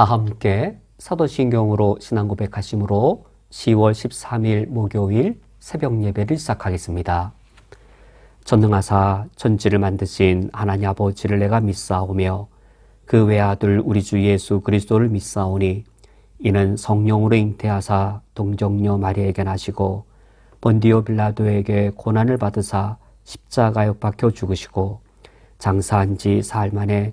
다 함께 사도신경으로 신앙 고백하심으로 10월 13일 목요일 새벽 예배를 시작하겠습니다. 전능하사 천지를 만드신 하나님 아버지를 내가 믿사오며 그 외아들 우리 주 예수 그리스도를 믿사오니 이는 성령으로 잉태하사 동정녀 마리에게 나시고 본디오 빌라도에게 고난을 받으사 십자가에 박혀 죽으시고 장사한 지 사흘 만에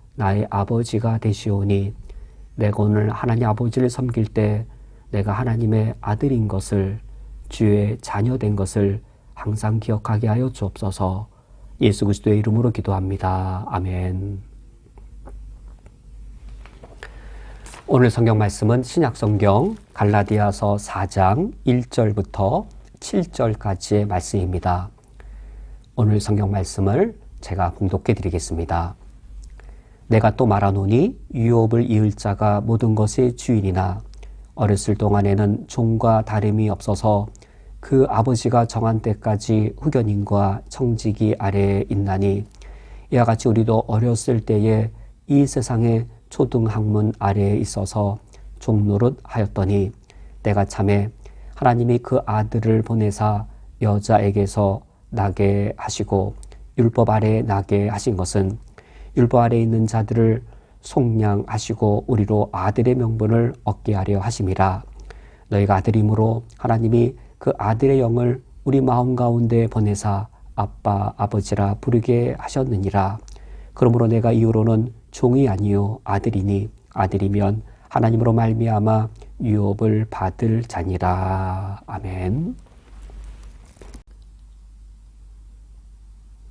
나의 아버지가 되시오니 내가 오늘 하나님 아버지를 섬길 때 내가 하나님의 아들인 것을 주의 자녀된 것을 항상 기억하게 하여 주옵소서 예수 그리스도의 이름으로 기도합니다. 아멘. 오늘 성경 말씀은 신약 성경 갈라디아서 4장 1절부터 7절까지의 말씀입니다. 오늘 성경 말씀을 제가 봉독해 드리겠습니다. 내가 또 말하노니 유업을 이을 자가 모든 것의 주인이나. 어렸을 동안에는 종과 다름이 없어서 그 아버지가 정한 때까지 후견인과 청지기 아래에 있나니. 이와 같이 우리도 어렸을 때에 이 세상의 초등학문 아래에 있어서 종노릇 하였더니 내가 참에 하나님이 그 아들을 보내사 여자에게서 나게 하시고 율법 아래에 나게 하신 것은 율법 아래에 있는 자들을 속량하시고 우리로 아들의 명분을 얻게 하려 하심이라. 너희가 아들이므로 하나님이 그 아들의 영을 우리 마음 가운데 보내사 아빠 아버지라 부르게 하셨느니라. 그러므로 내가 이후로는 종이 아니요 아들이니 아들이면 하나님으로 말미암아 유업을 받을 자니라. 아멘.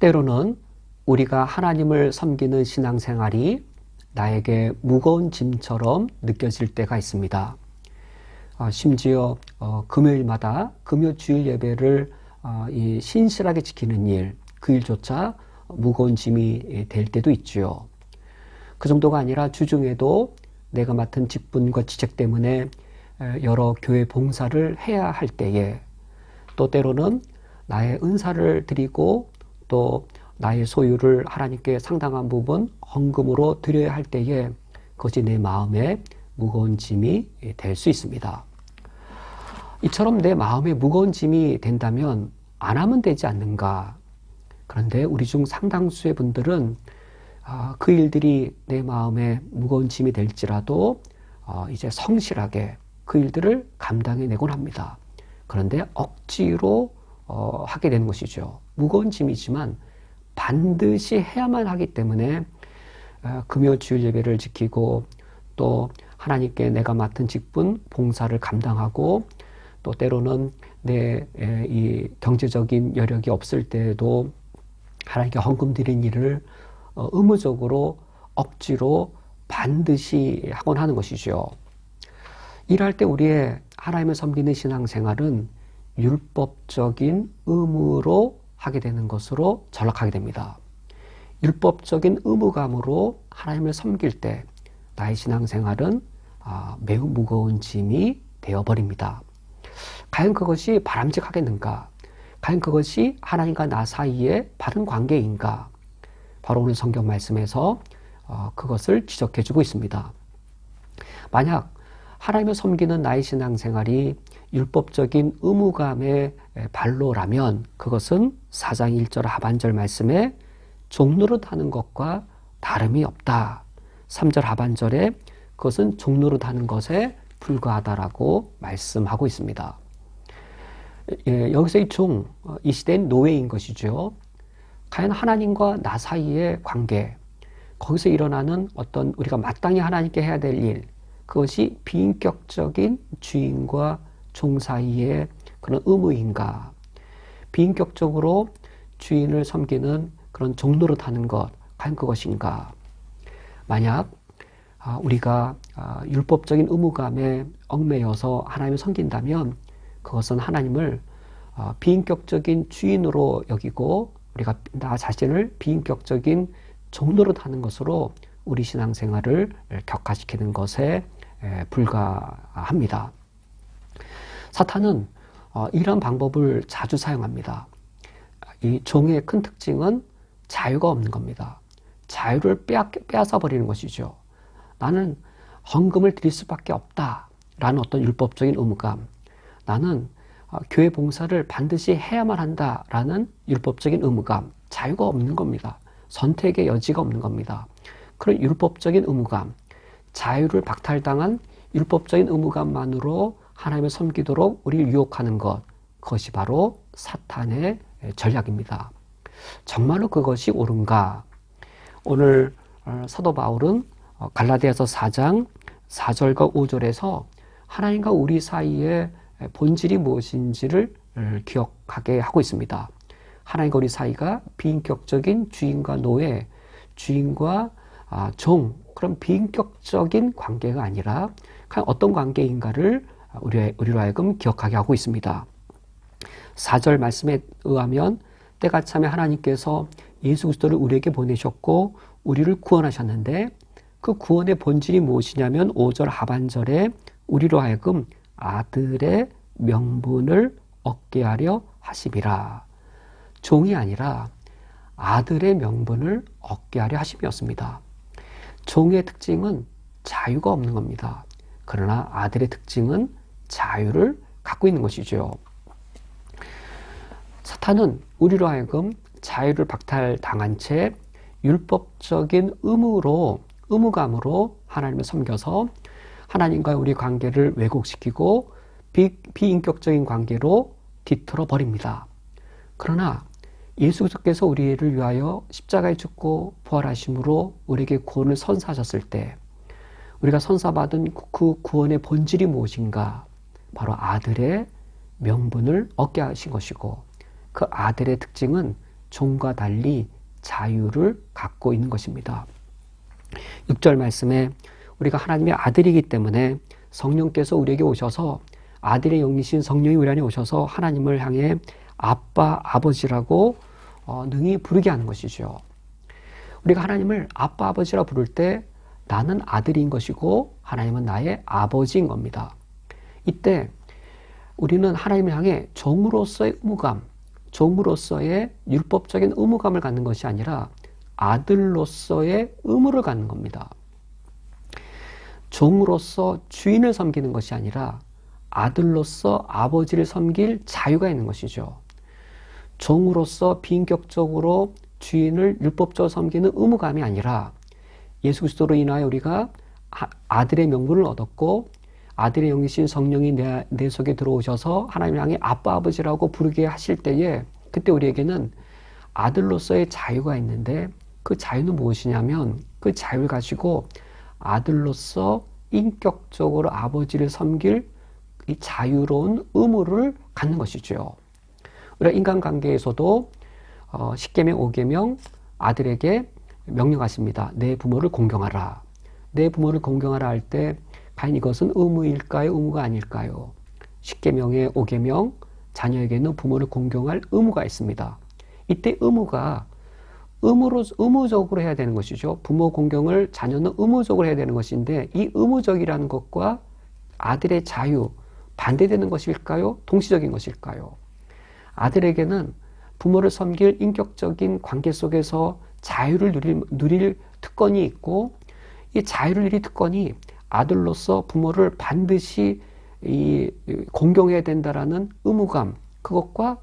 때로는 우리가 하나님을 섬기는 신앙생활이 나에게 무거운 짐처럼 느껴질 때가 있습니다. 어, 심지어 어, 금요일마다 금요 주일 예배를 어, 신실하게 지키는 일, 그 일조차 무거운 짐이 될 때도 있지요. 그 정도가 아니라 주중에도 내가 맡은 직분과 지책 때문에 여러 교회 봉사를 해야 할 때에 또 때로는 나의 은사를 드리고 또 나의 소유를 하나님께 상당한 부분 헌금으로 드려야 할 때에 그것이 내 마음에 무거운 짐이 될 수 있습니다. 이처럼 내 마음에 무거운 짐이 된다면 안 하면 되지 않는가. 그런데 우리 중 상당수의 분들은 아, 그 일들이 내 마음에 무거운 짐이 될지라도 어, 이제 성실하게 그 일들을 감당해내곤 합니다. 그런데 억지로 어, 하게 되는 것이죠. 무거운 짐이지만 반드시 해야만 하기 때문에 어, 금요 주일 예배를 지키고 또 하나님께 내가 맡은 직분 봉사를 감당하고 또 때로는 내 이 경제적인 여력이 없을 때에도 하나님께 헌금 드린 일을 어, 의무적으로 억지로 반드시 하곤 하는 것이죠. 일할 때 우리의 하나님을 섬기는 신앙생활은 율법적인 의무로 하게 되는 것으로 전락하게 됩니다. 율법적인 의무감으로 하나님을 섬길 때 나의 신앙생활은 아, 매우 무거운 짐이 되어버립니다. 과연 그것이 바람직하겠는가? 과연 그것이 하나님과 나 사이의 바른 관계인가? 바로 오늘 성경 말씀에서 어, 그것을 지적해 주고 있습니다. 만약 하나님을 섬기는 나의 신앙생활이 율법적인 의무감의 발로라면 그것은 4장 1절 하반절 말씀에 종노릇 하는 것과 다름이 없다. 3절 하반절에 그것은 종노릇 하는 것에 불과하다라고 말씀하고 있습니다. 예, 여기서 이 종, 어, 이 시대는 노예인 것이죠. 과연 하나님과 나 사이의 관계, 거기서 일어나는 어떤 우리가 마땅히 하나님께 해야 될 일, 그것이 비인격적인 주인과 종 사이의 그런 의무인가? 비인격적으로 주인을 섬기는 그런 종로를 타는 것, 과연 그것인가? 만약 아, 우리가 아, 율법적인 의무감에 얽매여서 하나님을 섬긴다면 그것은 하나님을 아, 비인격적인 주인으로 여기고 우리가 나 자신을 비인격적인 종로로 하는 것으로 우리 신앙생활을 격화시키는 것에 불과합니다. 사탄은 어, 이런 방법을 자주 사용합니다. 이 종의 큰 특징은 자유가 없는 겁니다. 자유를 빼앗아 버리는 것이죠. 나는 헌금을 드릴 수밖에 없다라는 어떤 율법적인 의무감. 나는 어, 교회 봉사를 반드시 해야만 한다라는 율법적인 의무감. 자유가 없는 겁니다. 선택의 여지가 없는 겁니다. 그런 율법적인 의무감, 자유를 박탈당한 율법적인 의무감만으로 하나님을 섬기도록 우리를 유혹하는 것, 그것이 바로 사탄의 전략입니다. 정말로 그것이 옳은가? 오늘 어, 사도 바울은 어, 갈라디아서 4장 4절과 5절에서 하나님과 우리 사이의 본질이 무엇인지를 어, 기억하게 하고 있습니다. 하나님과 우리 사이가 비인격적인 주인과 노예, 주인과 아, 종, 그런 비인격적인 관계가 아니라 어떤 관계인가를 우리, 우리로 하여금 기억하게 하고 있습니다. 4절 말씀에 의하면 때가 참에 하나님께서 예수 그리스도를 우리에게 보내셨고 우리를 구원하셨는데 그 구원의 본질이 무엇이냐면 5절 하반절에 우리로 하여금 아들의 명분을 얻게 하려 하심이라. 종이 아니라 아들의 명분을 얻게 하려 하심이었습니다. 종의 특징은 자유가 없는 겁니다. 그러나 아들의 특징은 자유를 갖고 있는 것이죠. 사탄은 우리로 하여금 자유를 박탈당한 채 율법적인 의무로 의무감으로 하나님을 섬겨서 하나님과 우리 관계를 왜곡시키고 비, 비인격적인 관계로 뒤틀어 버립니다. 그러나 예수 그리스도께서 우리를 위하여 십자가에 죽고 부활하심으로 우리에게 구원을 선사하셨을 때 우리가 선사받은 그 구원의 본질이 무엇인가? 바로 아들의 명분을 얻게 하신 것이고 그 아들의 특징은 종과 달리 자유를 갖고 있는 것입니다. 6절 말씀에 우리가 하나님의 아들이기 때문에 성령께서 우리에게 오셔서 아들의 영이신 성령이 우리 안에 오셔서 하나님을 향해 아빠, 아버지라고 어, 능히 부르게 하는 것이죠. 우리가 하나님을 아빠, 아버지라 부를 때 나는 아들인 것이고 하나님은 나의 아버지인 겁니다. 이때 우리는 하나님을 향해 종으로서의 의무감, 종으로서의 율법적인 의무감을 갖는 것이 아니라 아들로서의 의무를 갖는 겁니다. 종으로서 주인을 섬기는 것이 아니라 아들로서 아버지를 섬길 자유가 있는 것이죠. 종으로서 비인격적으로 주인을 율법적으로 섬기는 의무감이 아니라 예수 그리스도로 인하여 우리가 아들의 명분을 얻었고 아들의 영이신 성령이 내, 내 속에 들어오셔서 하나님 향해 아빠 아버지라고 부르게 하실 때에 그때 우리에게는 아들로서의 자유가 있는데 그 자유는 무엇이냐면 그 자유를 가지고 아들로서 인격적으로 아버지를 섬길 이 자유로운 의무를 갖는 것이죠. 우리가 인간관계에서도 어, 10계명, 5계명 아들에게 명령하십니다. 내 부모를 공경하라. 내 부모를 공경하라 할 때 과연 이것은 의무일까요? 의무가 아닐까요? 10계명의 5계명 자녀에게는 부모를 공경할 의무가 있습니다. 이때 의무가 의무로, 의무적으로 해야 되는 것이죠. 부모 공경을 자녀는 의무적으로 해야 되는 것인데 이 의무적이라는 것과 아들의 자유 반대되는 것일까요? 동시적인 것일까요? 아들에게는 부모를 섬길 인격적인 관계 속에서 자유를 누릴, 누릴 특권이 있고 이 자유를 누릴 특권이 아들로서 부모를 반드시 이 공경해야 된다라는 의무감 그것과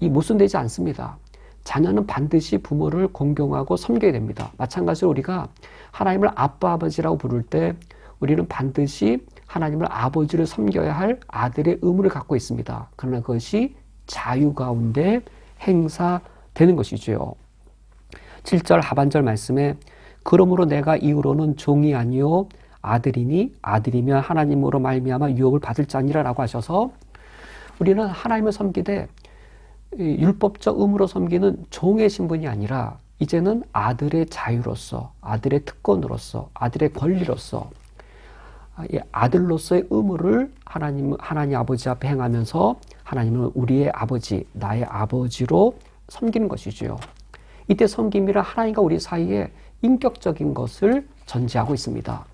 이 모순되지 않습니다. 자녀는 반드시 부모를 공경하고 섬겨야 됩니다. 마찬가지로 우리가 하나님을 아빠 아버지라고 부를 때 우리는 반드시 하나님을 아버지를 섬겨야 할 아들의 의무를 갖고 있습니다. 그러나 그것이 자유 가운데 행사되는 것이죠. 7절 하반절 말씀에 그러므로 내가 이후로는 종이 아니요 아들이니 아들이면 하나님으로 말미암아 유업을 받을 자니라라고 하셔서 우리는 하나님을 섬기되 율법적 의무로 섬기는 종의 신분이 아니라 이제는 아들의 자유로서 아들의 특권으로서 아들의 권리로서 아, 이 아들로서의 의무를 하나님 하나님 아버지 앞에 행하면서 하나님은 우리의 아버지, 나의 아버지로 섬기는 것이지요. 이때 섬김이란 하나님과 우리 사이에 인격적인 것을 전제하고 있습니다.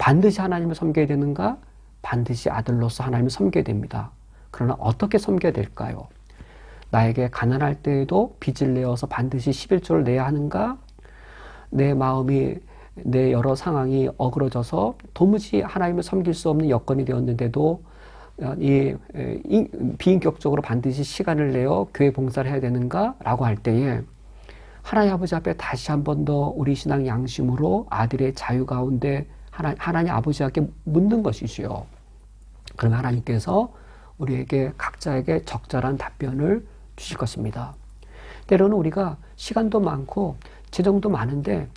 반드시 하나님을 섬겨야 되는가? 반드시 아들로서 하나님을 섬겨야 됩니다. 그러나 어떻게 섬겨야 될까요? 나에게 가난할 때에도 빚을 내어서 반드시 11조를 내야 하는가? 내 마음이 내 여러 상황이 어그러져서 도무지 하나님을 섬길 수 없는 여건이 되었는데도 이 비인격적으로 반드시 시간을 내어 교회 봉사를 해야 되는가라고 할 때에 하나님 아버지 앞에 다시 한 번 더 우리 신앙 양심으로 아들의 자유 가운데 하나, 하나님 아버지께 묻는 것이지요. 그럼 하나님께서 우리에게 각자에게 적절한 답변을 주실 것입니다. 때로는 우리가 시간도 많고 재정도 많은데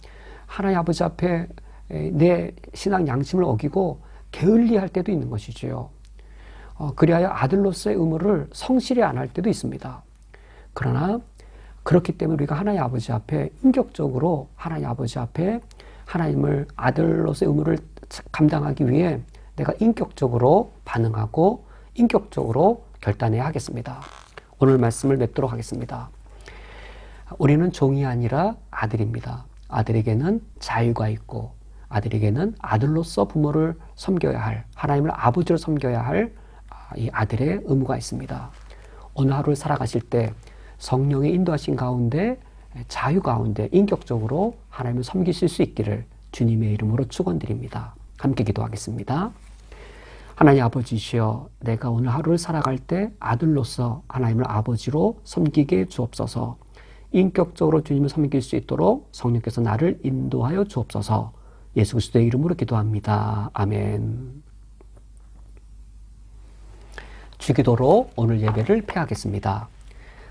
하나님 아버지 앞에 내 신앙 양심을 어기고 게을리할 때도 있는 것이지요. 어, 그리하여 아들로서의 의무를 성실히 안 할 때도 있습니다. 그러나 그렇기 때문에 우리가 하나님 아버지 앞에 인격적으로 하나님 아버지 앞에 하나님을 아들로서의 의무를 감당하기 위해 내가 인격적으로 반응하고 인격적으로 결단해야 하겠습니다. 오늘 말씀을 맺도록 하겠습니다. 우리는 종이 아니라 아들입니다. 아들에게는 자유가 있고 아들에게는 아들로서 부모를 섬겨야 할 하나님을 아버지로 섬겨야 할 이 아들의 의무가 있습니다. 오늘 하루를 살아가실 때 성령의 인도하신 가운데 자유 가운데 인격적으로 하나님을 섬기실 수 있기를 주님의 이름으로 축원드립니다. 함께 기도하겠습니다. 하나님 아버지시여 내가 오늘 하루를 살아갈 때 아들로서 하나님을 아버지로 섬기게 주옵소서 인격적으로 주님을 섬길 수 있도록 성령께서 나를 인도하여 주옵소서 예수 그리스도의 이름으로 기도합니다. 아멘. 주기도로 오늘 예배를 폐하겠습니다.